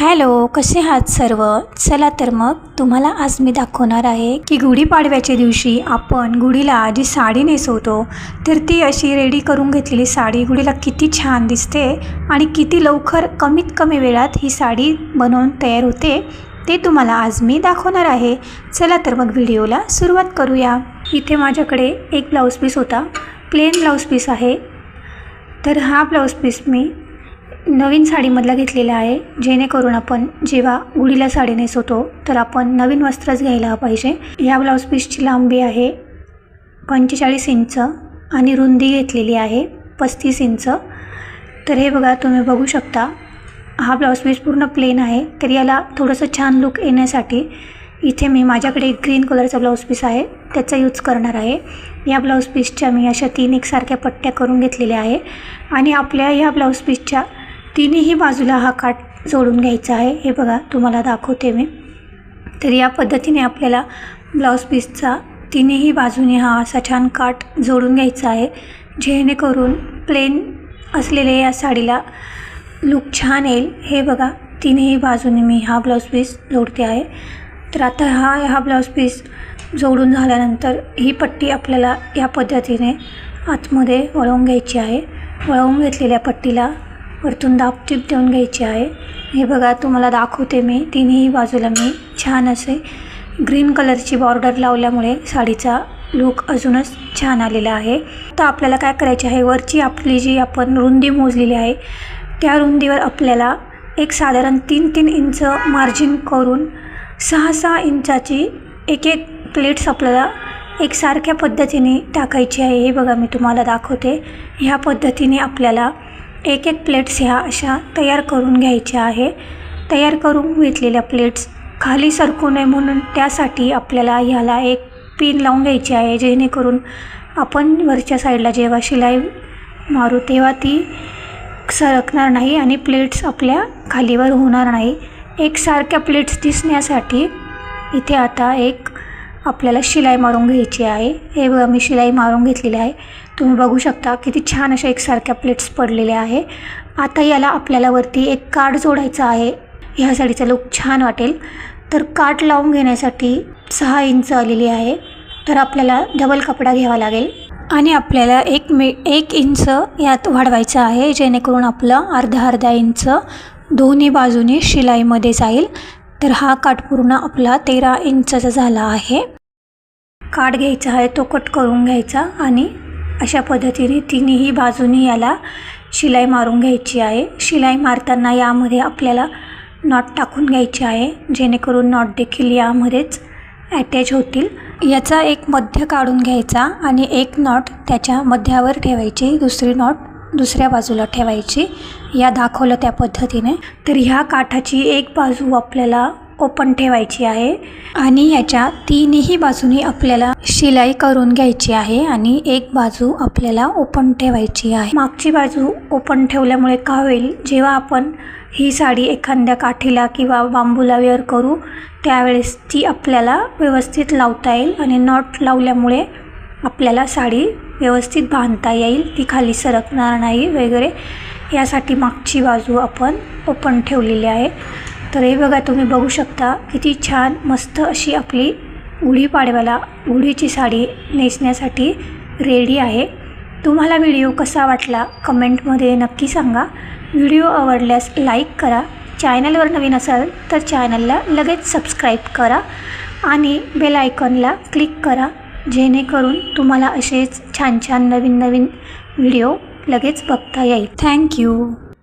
Hello कसे आहात सर्व? चला तर मग तुम्हाला आज मी दाखवणार आहे की गुढीपाडव्याच्या दिवशी आपण गुढीला जी साडी नेसवतो तर ती अशी रेडी करून घेतलेली साडी गुढीला किती छान दिसते आणि किती लवकर कमीत कमी वेळात ही साडी बनवून तयार होते ते तुम्हाला आज मी दाखवणार आहे. चला तर मग व्हिडिओला सुरुवात करूया. इथे माझ्याकडे एक ब्लाऊज पीस होता. प्लेन ब्लाऊज पीस आहे. तर हा ब्लाऊज पीस मी नवीन साडीमधला घेतलेला आहे. जेणेकरून आपण जेव्हा गुढीला साडी नेसवतो तर आपण नवीन वस्त्रच घ्यायला पाहिजे. या ब्लाऊज पीसची लांबी आहे पंचेचाळीस इंच आणि रुंदी घेतलेली आहे पस्तीस इंच. तर हे बघा तुम्ही बघू शकता हा ब्लाऊज पीस पूर्ण प्लेन आहे. तर याला थोडंसं छान लुक येण्यासाठी इथे मी माझ्याकडे एक ग्रीन कलरचा ब्लाऊज पीस आहे त्याचा यूज करणार आहे. या ब्लाऊज पीसच्या मी अशा तीन एकसारख्या पट्ट्या करून घेतलेल्या आहे. आणि आपल्या या ब्लाऊज पीसच्या तिन्ही बाजूला हा काठ जोडून घ्यायचा आहे. हे बघा तुम्हाला दाखवते मी. तर या पद्धतीने आपल्याला ब्लाऊज पीसचा तिन्ही बाजूने हा असा छान काठ जोडून घ्यायचा आहे. जेणेकरून प्लेन असलेल्या या साडीला लुक छान येईल. हे बघा तिन्ही बाजूने मी हा ब्लाऊज पीस जोडते आहे. तर आता हा हा ब्लाऊज पीस जोडून झाल्यानंतर ही पट्टी आपल्याला या पद्धतीने आतमध्ये वळवून घ्यायची आहे. वळवून घेतलेल्या पट्टीला वरतून दाबटीप देऊन घ्यायची आहे. हे बघा तुम्हाला दाखवते मी. तिन्ही बाजूला मी छान असे ग्रीन कलरची बॉर्डर लावल्यामुळे साडीचा लुक अजूनच छान आलेला आहे. तर आपल्याला काय करायचे आहे? वरची आपली जी आपण रुंदी मोजलेली आहे त्या रुंदीवर आपल्याला एक साधारण तीन तीन इंच मार्जिन करून सहा सहा इंचाची एक एक प्लेट्स आपल्याला एकसारख्या पद्धतीने टाकायची आहे. हे बघा मी तुम्हाला दाखवते. ह्या पद्धतीने आपल्याला एक एक प्लेट्स ह्या अशा तयार करून घ्यायच्या आहे. तयार करून घेतलेल्या प्लेट्स खाली सरकू नये म्हणून त्यासाठी आपल्याला ह्याला एक पिन लावून घ्यायची आहे जेणेकरून आपण वरच्या साईडला जेव्हा शिलाई मारू तेव्हा ती सरकणार नाही आणि प्लेट्स आपल्या खालीवर होणार नाही. एकसारख्या प्लेट्स दिसण्यासाठी इथे आता एक आपल्याला शिलाई मारून घ्यायची आहे. हे बघा मी शिलाई मारून घेतलेली आहे. तुम्ही बघू शकता किती छान अशा एकसारख्या प्लेट्स पडलेल्या आहे. आता याला आपल्याला वरती एक कार्ड जोडायचं आहे. ह्या साडीचा लुक छान वाटेल. तर काठ लावून घेण्यासाठी सहा इंच आलेली आहे. तर आपल्याला डबल कपडा घ्यावा लागेल. आणि आपल्याला एक मे एक इंच यात वाढवायचं आहे जेणेकरून आपलं अर्धा अर्धा इंच दोन्ही बाजूने शिलाईमध्ये जाईल. तर हा काठ पूर्ण आपला तेरा इंचाचा झाला आहे. काठ घ्यायचा आहे तो कट करून घ्यायचा आणि अशा पद्धतीने तिन्ही बाजूनी याला शिलाई मारून घ्यायची आहे. शिलाई मारताना यामध्ये आपल्याला नॉट टाकून घ्यायची आहे जेणेकरून नॉट देखील यामध्येच ॲटॅच होतील. याचा एक मध्य काढून घ्यायचा आणि एक नॉट त्याच्या मध्यावर ठेवायची दुसरी नॉट दुसऱ्या बाजूला ठेवायची. या दाखवलं त्या पद्धतीने. तर ह्या काठाची एक बाजू आपल्याला ओपन ठेवायची आहे. आणि याच्या तीनही बाजूनी आपल्याला शिलाई करून घ्यायची आहे आणि एक बाजू आपल्याला ओपन ठेवायची आहे. मागची बाजू ओपन ठेवल्यामुळे का होईल? जेव्हा आपण ही साडी एखाद्या काठीला किंवा बांबूला वेअर करू त्यावेळेस ती आपल्याला व्यवस्थित लावता येईल आणि नॉट लावल्यामुळे आपल्याला साडी व्यवस्थित बांधता येईल. ती खाली सरकणार नाही वगैरे. यासाठी मागची बाजू आपण ओपन ठेवलेली आहे. तर हे बघा तुम्ही बघू शकता किती छान मस्त अशी आपली गुढीपाडव्याला गुढीची साडी नेसण्यासाठी रेडी आहे. तुम्हाला व्हिडिओ कसा वाटला कमेंटमध्ये नक्की सांगा. व्हिडिओ आवडल्यास लाईक करा. चॅनलवर नवीन असाल तर चॅनलला लगेच सबस्क्राईब करा. आणि बेल आयकॉनला क्लिक करा. जेणेकरून तुम्हाला असेच छान छान नवीन नवीन व्हिडिओ लगेच बघता येईल. थँक्यू